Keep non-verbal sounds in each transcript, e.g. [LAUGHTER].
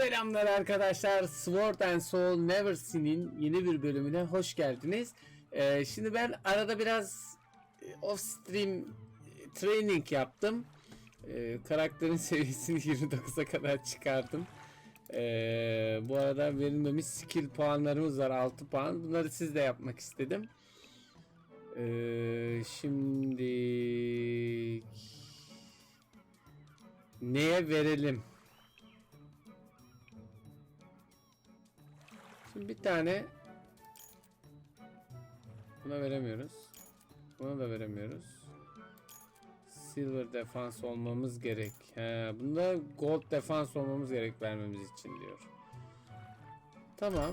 Selamlar arkadaşlar. Sword and Soul Never Seen'in yeni bir bölümüne hoş geldiniz. Ee, şimdi ben arada biraz e, off stream e, training yaptım. Ee, karakterin [LAUGHS] seviyesini 29'a kadar çıkardım. Ee, bu arada verilmemiş skill puanlarımız var 6 puan. Bunları siz de yapmak istedim. Ee, şimdi neye verelim? Şimdi bir tane buna veremiyoruz. Buna da veremiyoruz. Silver defans olmamız gerek. He, bunda gold defans olmamız gerek vermemiz için diyor. Tamam.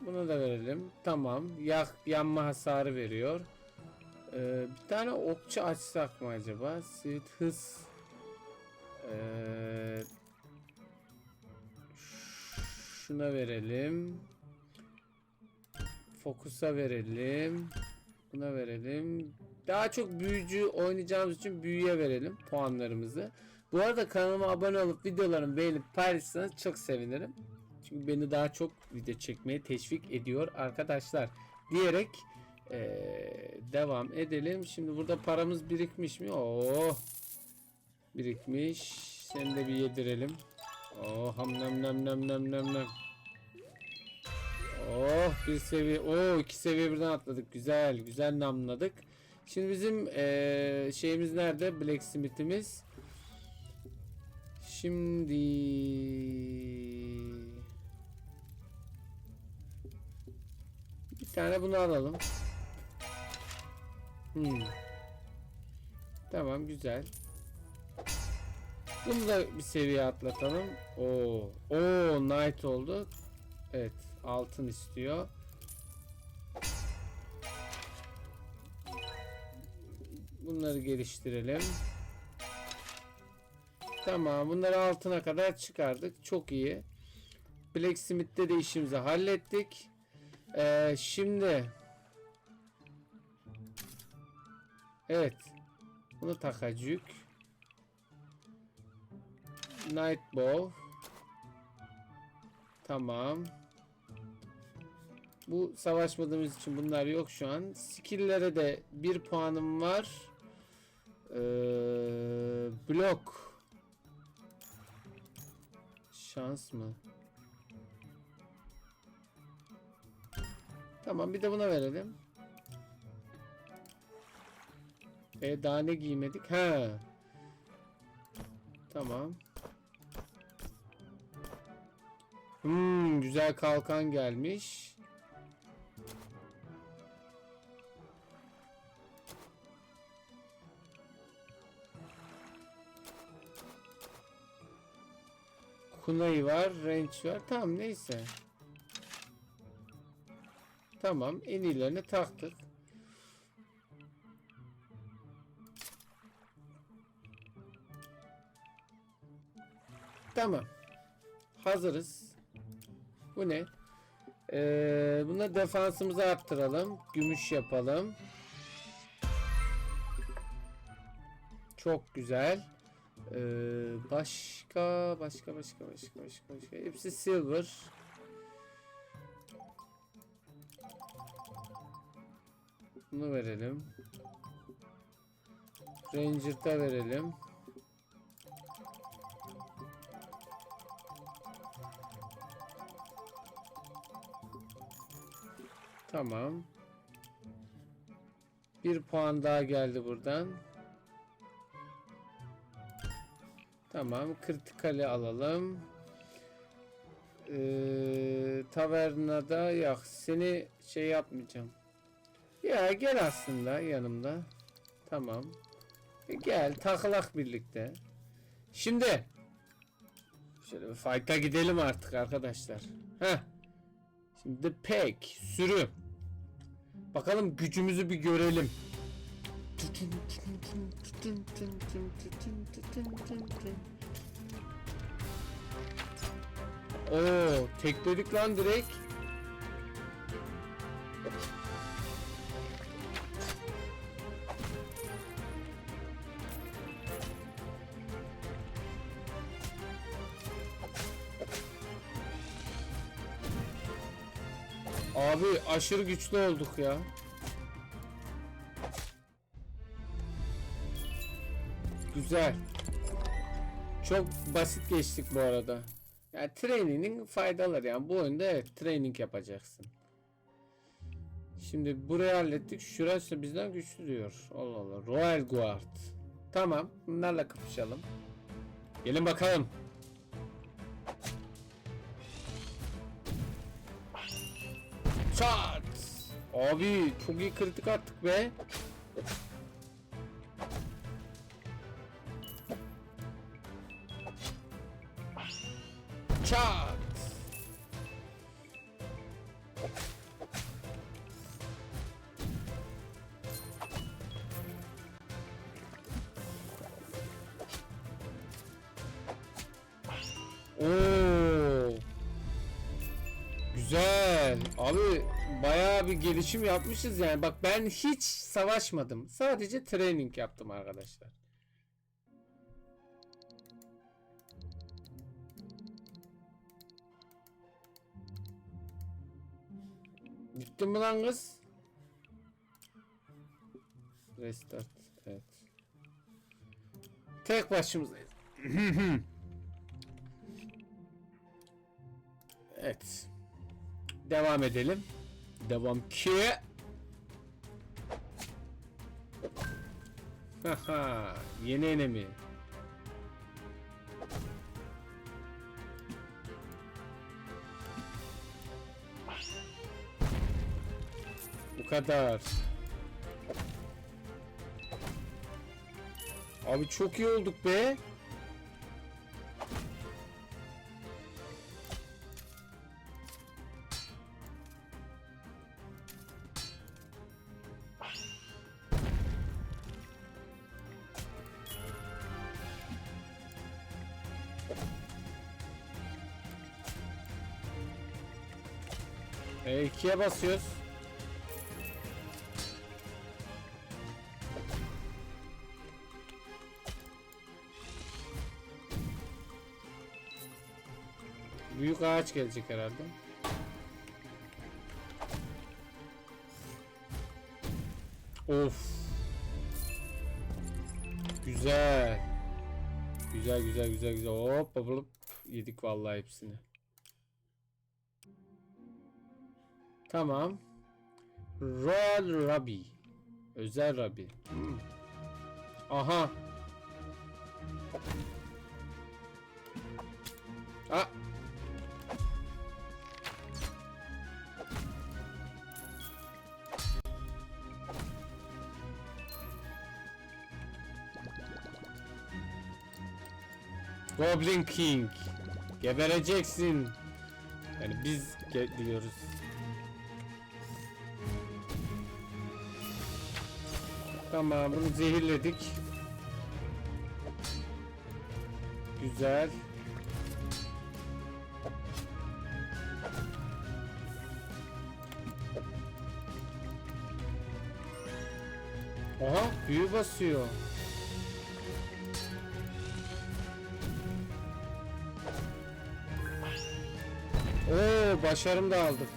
Bunu da verelim. Tamam. Yak, yanma hasarı veriyor. Ee, bir tane okçu açsak mı acaba? Sivit hız. Ee, şuna verelim. Fokus'a verelim. Buna verelim. Daha çok büyücü oynayacağımız için büyüye verelim puanlarımızı. Bu arada kanalıma abone olup videolarımı beğenip paylaşırsanız çok sevinirim. Çünkü beni daha çok video çekmeye teşvik ediyor arkadaşlar. Diyerek eee, devam edelim. Şimdi burada paramız birikmiş mi? Oo. Birikmiş. Seni de bir yedirelim. Oh ham nem nem nem nem nem nem. Oh bir seviye. Oo iki seviye birden atladık. Güzel güzel namladık. Şimdi bizim eee, şeyimiz nerede? Blacksmith'imiz. Şimdi bir tane bunu alalım. Hmm. Tamam güzel. Bunu da bir seviye atlatalım. Oo, oo knight oldu. Evet, altın istiyor. Bunları geliştirelim. Tamam, bunları altına kadar çıkardık. Çok iyi. Blacksmith'te de işimizi hallettik. Ee, şimdi Evet. Bunu takacak. Night Bow. Tamam. Bu savaşmadığımız için bunlar yok şu an. Skill'lere de bir puanım var. Ee, blok. Şans mı? Tamam bir de buna verelim. E daha ne giymedik? Ha. Tamam. Hmm, güzel kalkan gelmiş. Kunai var, range var. Tamam neyse. Tamam, en iyilerini taktık. Tamam. Hazırız. Bu ne? Ee, buna defansımızı arttıralım. Gümüş yapalım. Çok güzel. Ee, başka, başka, başka, başka, başka, başka. Hepsi silver. Bunu verelim. Ranger'da verelim. Tamam. Bir puan daha geldi buradan. Tamam. Kritikali alalım. Ee, tavernada yok. Seni şey yapmayacağım. Ya gel aslında yanımda. Tamam. E, gel takılak birlikte. Şimdi şöyle bir fight'a gidelim artık arkadaşlar. Heh. Şimdi pack sürü. Bakalım gücümüzü bir görelim. Oo, tekledik lan direkt. Aşırı güçlü olduk ya. Güzel. Çok basit geçtik bu arada. Yani training'in faydaları yani bu oyunda evet training yapacaksın. Şimdi burayı hallettik. Şurası bizden güçlü diyor. Allah Allah. Royal Guard. Tamam. Bunlarla kapışalım. Gelin bakalım. Çat. Iyi kritik attık be. Gelişim yapmışız yani. Bak ben hiç savaşmadım. Sadece training yaptım arkadaşlar. Gittin mi lan kız? Restart. Evet. Tek başımızdayız. [CLEARS THROAT] Evet. Devam edelim. Devam ki. Haha, yeni enemi. Bu kadar. Abi çok iyi olduk be. E, ikiye basıyoruz. Büyük ağaç gelecek herhalde. Of. Güzel. Güzel güzel güzel güzel. Hop hop. Yedik vallahi hepsini. Tamam. Royal Rabbi. Özel Rabbi. Hmm. Aha. Ah. Goblin King. Gebereceksin. Yani biz ge-. Tamam bunu zehirledik. Güzel. Aha büyü basıyor. Oo başarım da aldık.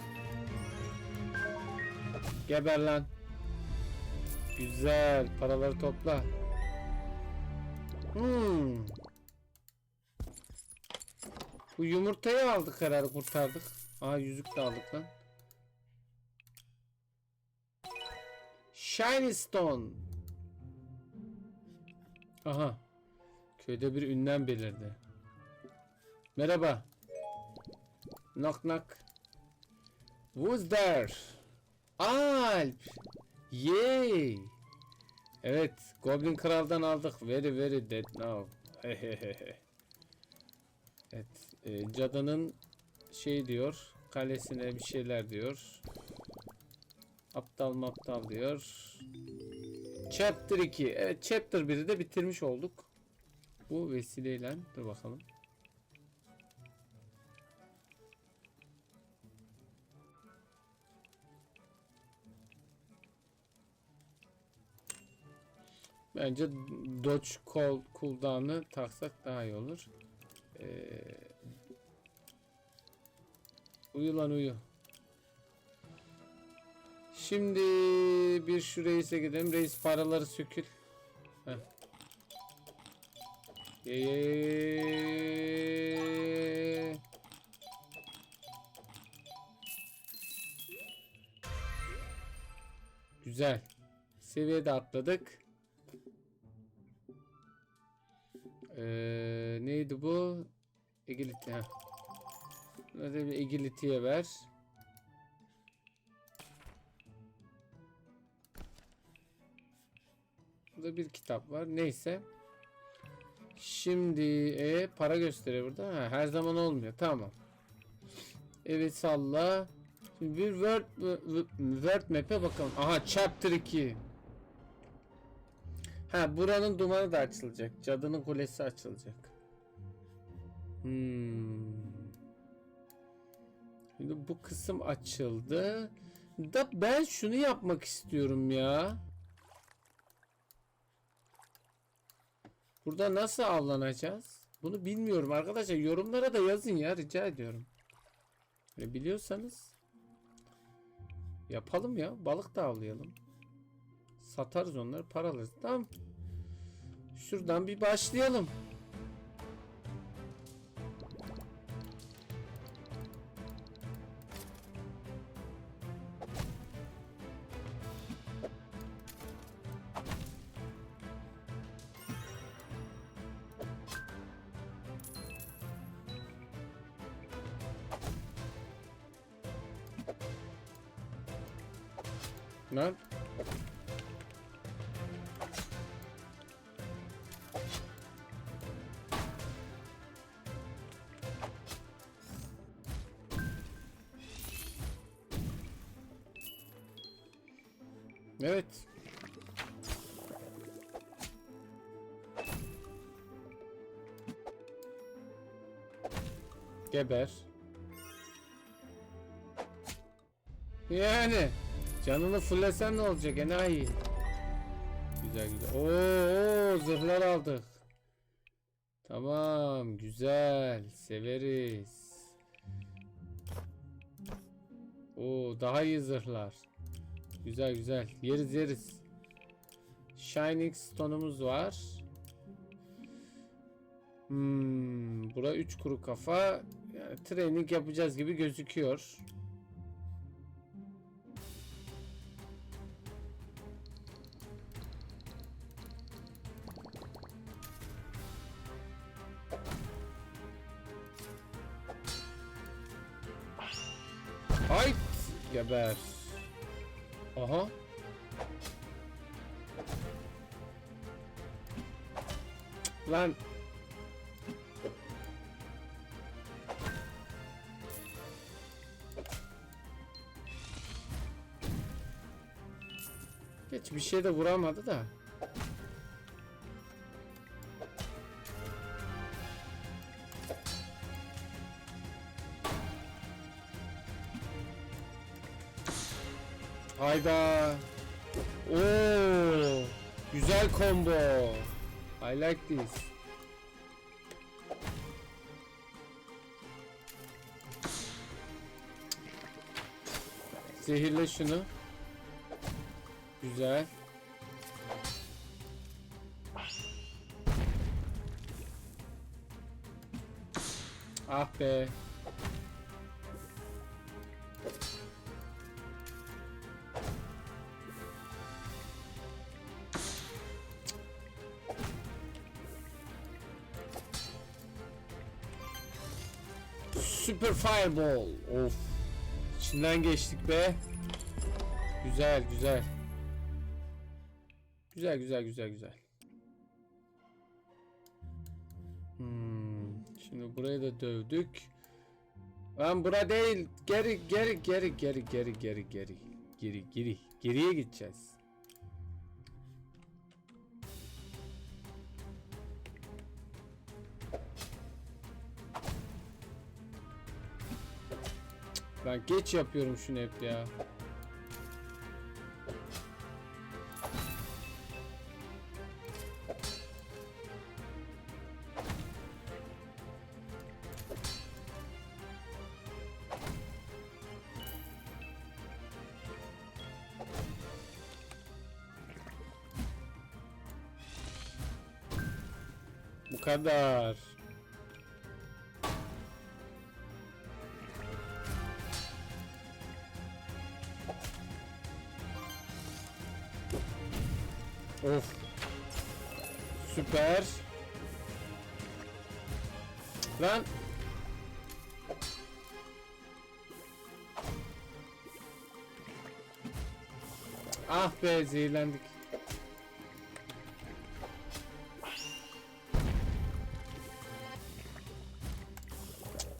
Geber lan. Güzel. Paraları topla. Hmm. Bu yumurtayı aldık herhalde kurtardık. Aa yüzük de aldık lan. Shiny Stone. Aha. Köyde bir ünlem belirdi. Merhaba. Knock knock. Who's there? Alp. Yay. Evet. Goblin Kral'dan aldık. Very very dead now. [LAUGHS] evet. E, cadının şey diyor. Kalesine bir şeyler diyor. Aptal maptal diyor. Chapter 2. Evet Chapter 1'i de bitirmiş olduk. Bu vesileyle. Dur bakalım. Bence Dodge Call cooldown'ı taksak daha iyi olur. Ee, uyu lan uyu. Şimdi bir şu reise gidelim. Reis paraları sökül. Eee. Güzel. Seviyede atladık. Ee, neydi bu? Agility. Ha. Hadi bir agility'ye ver. Burada bir kitap var. Neyse. Şimdi e, para gösteriyor burada. Ha, her zaman olmuyor. Tamam. Evet salla. Şimdi bir word, word map'e bakalım. Aha chapter 2. Ha buranın dumanı da açılacak. Cadının kulesi açılacak. Hmm. Şimdi bu kısım açıldı. Da ben şunu yapmak istiyorum ya. Burada nasıl avlanacağız? Bunu bilmiyorum arkadaşlar. Yorumlara da yazın ya rica ediyorum. Ne biliyorsanız yapalım ya. Balık da avlayalım. Satarız onları para alırız. Tamam. Şuradan bir başlayalım. Lan. Evet. Geber. Yani canını fullesen ne olacak enayi? Güzel güzel. Oo, zırhlar aldık. Tamam güzel severiz. Oo daha iyi zırhlar. Güzel güzel. Yeriz yeriz. Shining Stone'umuz var. Hmm, bura 3 kuru kafa. Yani training yapacağız gibi gözüküyor. Hayt! Geber. Aha. Lan. Geç bir şey de vuramadı da. Like this. Zehirle şunu. Güzel. Ah be. Fireball. Of. İçinden geçtik be. Güzel güzel. Güzel güzel güzel güzel. Hmm, şimdi burayı da dövdük. Lan bura değil. Geri geri geri geri geri geri geri. Geri geri. Geriye gideceğiz. Ben geç yapıyorum şunu hep ya. Bu kadar. Lan. Ah be zehirlendik.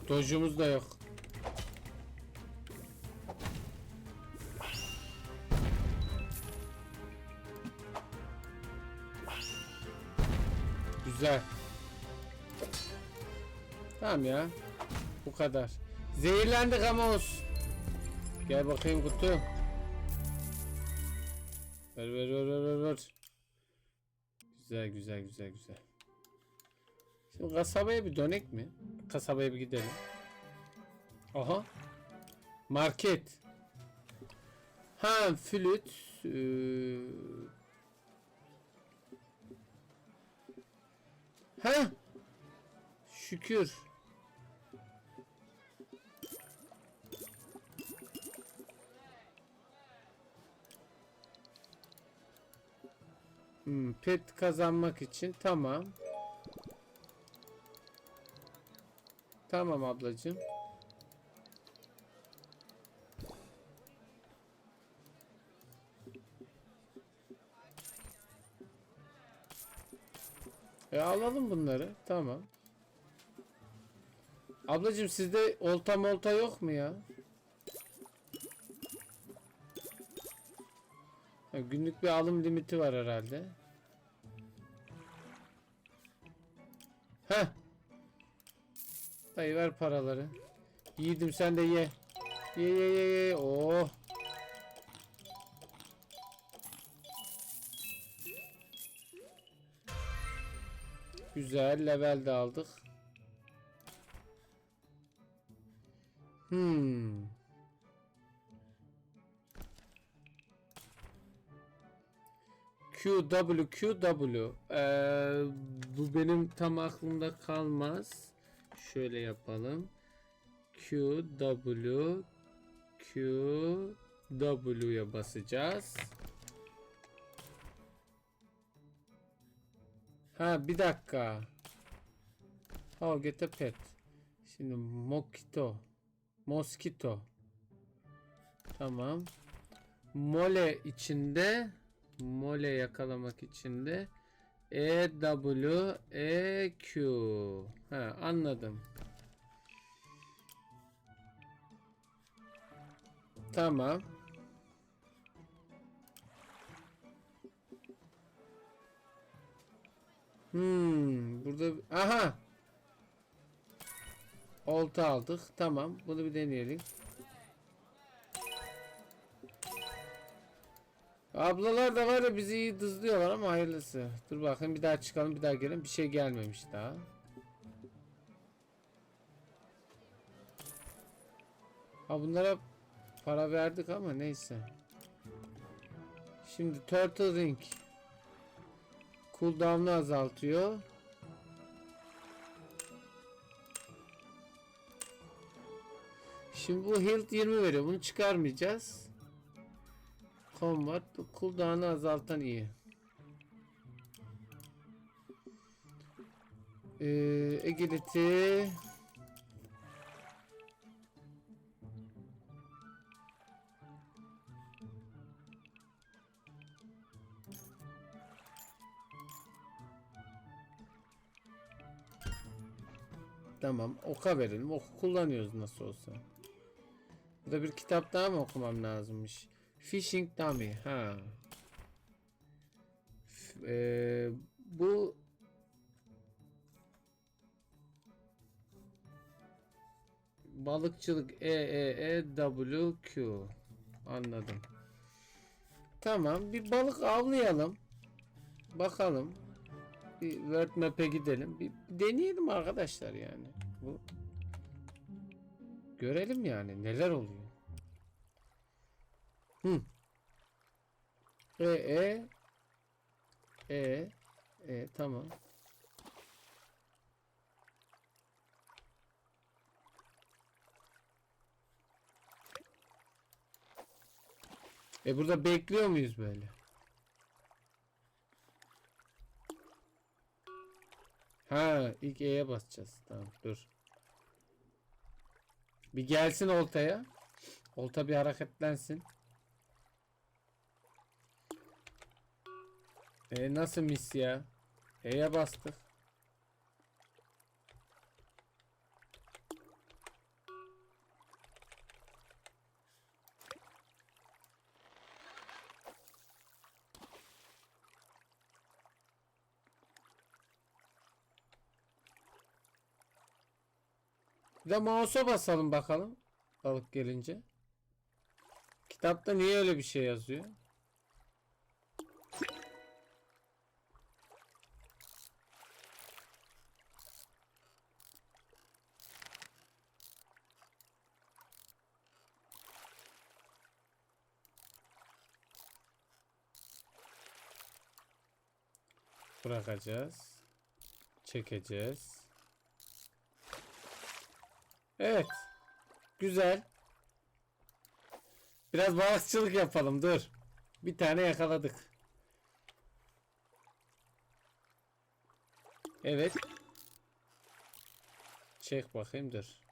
Dojumuz da yok. Tamam ya. Bu kadar. Zehirlendik ama olsun. Gel bakayım kutu. Ver ver ver ver ver. Güzel güzel güzel güzel. Şimdi kasabaya bir dönek mi? Kasabaya bir gidelim. Aha. Market. Ha flüt. Ee... Ha. Şükür. Hmm, pet kazanmak için tamam. Tamam ablacığım. E alalım bunları. Tamam. Ablacığım sizde olta molta yok mu ya? Günlük bir alım limiti var herhalde. Heh. Dayı ver paraları. Yiğidim sen de ye. Ye ye ye ye. Oh. Güzel level de aldık. Hmm. Q W Q W. Ee, bu benim tam aklımda kalmaz. Şöyle yapalım. Q W Q W'ya basacağız. Ha bir dakika. How get a pet. Şimdi Mokito. Mosquito. Tamam. Mole içinde mole yakalamak içinde E W E Q. Ha anladım. Tamam. Hmm, burada aha. Olta aldık. Tamam. Bunu bir deneyelim. Ablalar da var ya bizi iyi dızlıyorlar ama hayırlısı. Dur bakayım bir daha çıkalım bir daha gelin. Bir şey gelmemiş daha. Ha bunlara para verdik ama neyse. Şimdi Turtle Ring. Cooldown'u azaltıyor. Şimdi bu health 20 veriyor. Bunu çıkarmayacağız. Combat bu cooldown'u azaltan iyi. Ee, agility Tamam oka verelim. Oku kullanıyoruz nasıl olsa. Burada bir kitap daha mı okumam lazımmış? Fishing Dummy. Ha. F- eee, bu balıkçılık E E E W Q. Anladım. Tamam bir balık avlayalım. Bakalım. Bir World Map'e gidelim. Bir deneyelim arkadaşlar yani. Bu görelim yani neler oluyor. Hı. E e e e tamam. E burada bekliyor muyuz böyle? Ha ilk E'ye basacağız. Tamam dur. Bir gelsin oltaya. Olta bir hareketlensin. E nasıl mis ya? E'ye bastık. Bir de mouse'a basalım bakalım. Balık gelince. Kitapta niye öyle bir şey yazıyor? Bırakacağız. Çekeceğiz. Evet. Güzel. Biraz balıkçılık yapalım dur. Bir tane yakaladık. Evet. Çek bakayım dur.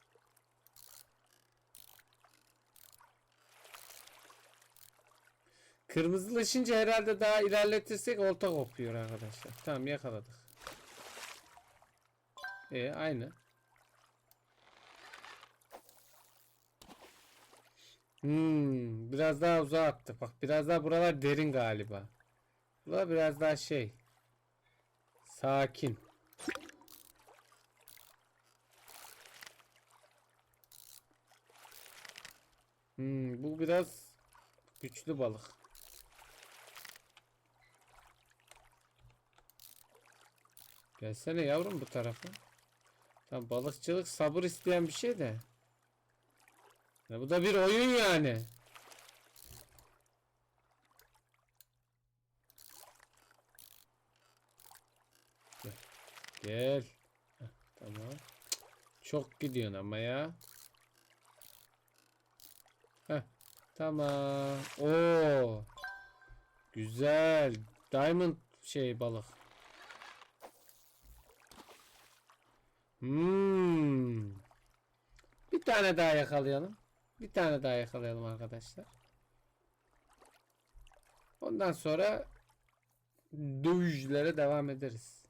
Kırmızılaşınca herhalde daha ilerletirsek olta kopuyor arkadaşlar. Tamam yakaladık. E aynı. Hmm, biraz daha uzağa attık. Bak biraz daha buralar derin galiba. Buralar biraz daha şey. Sakin. Hmm, bu biraz güçlü balık. Gelsene yavrum bu tarafa. Tam balıkçılık sabır isteyen bir şey de. Ya bu da bir oyun yani. Gel. Tamam. Çok gidiyorsun ama ya. Heh, tamam. Oo. Güzel. Diamond şey balık. Hmm. Bir tane daha yakalayalım. Bir tane daha yakalayalım arkadaşlar. Ondan sonra dövüşlere devam ederiz.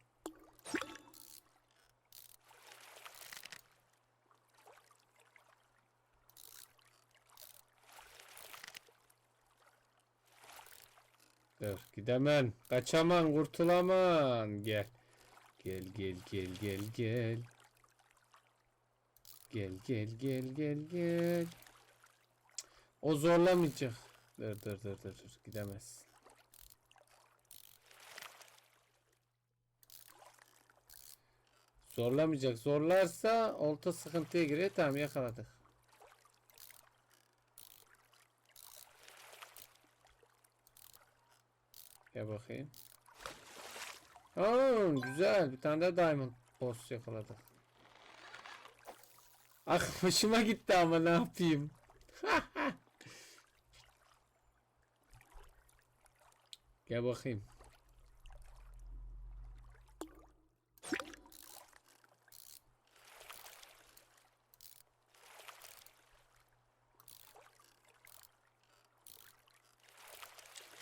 Dur gidemem. Kaçaman kurtulaman. Gel. Gel gel gel gel gel. Gel gel gel gel gel. O zorlamayacak. Dur dur dur dur dur gidemez. Zorlamayacak. Zorlarsa olta sıkıntıya giriyor. Tamam yakaladık. Gel bakayım. Aa, güzel. Bir tane de diamond boss yakaladık. Ah hoşuma gitti ama ne yapayım. [LAUGHS] Gel bakayım.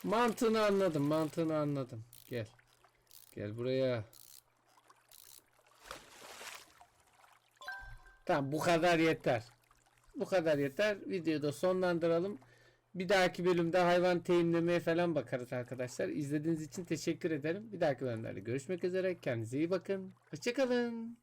Mantığını anladım, mantığını anladım. Gel. Gel buraya. Tamam bu kadar yeter. Bu kadar yeter. Videoda sonlandıralım. Bir dahaki bölümde hayvan teyimlemeye falan bakarız arkadaşlar. İzlediğiniz için teşekkür ederim. Bir dahaki bölümlerde görüşmek üzere. Kendinize iyi bakın. Hoşçakalın.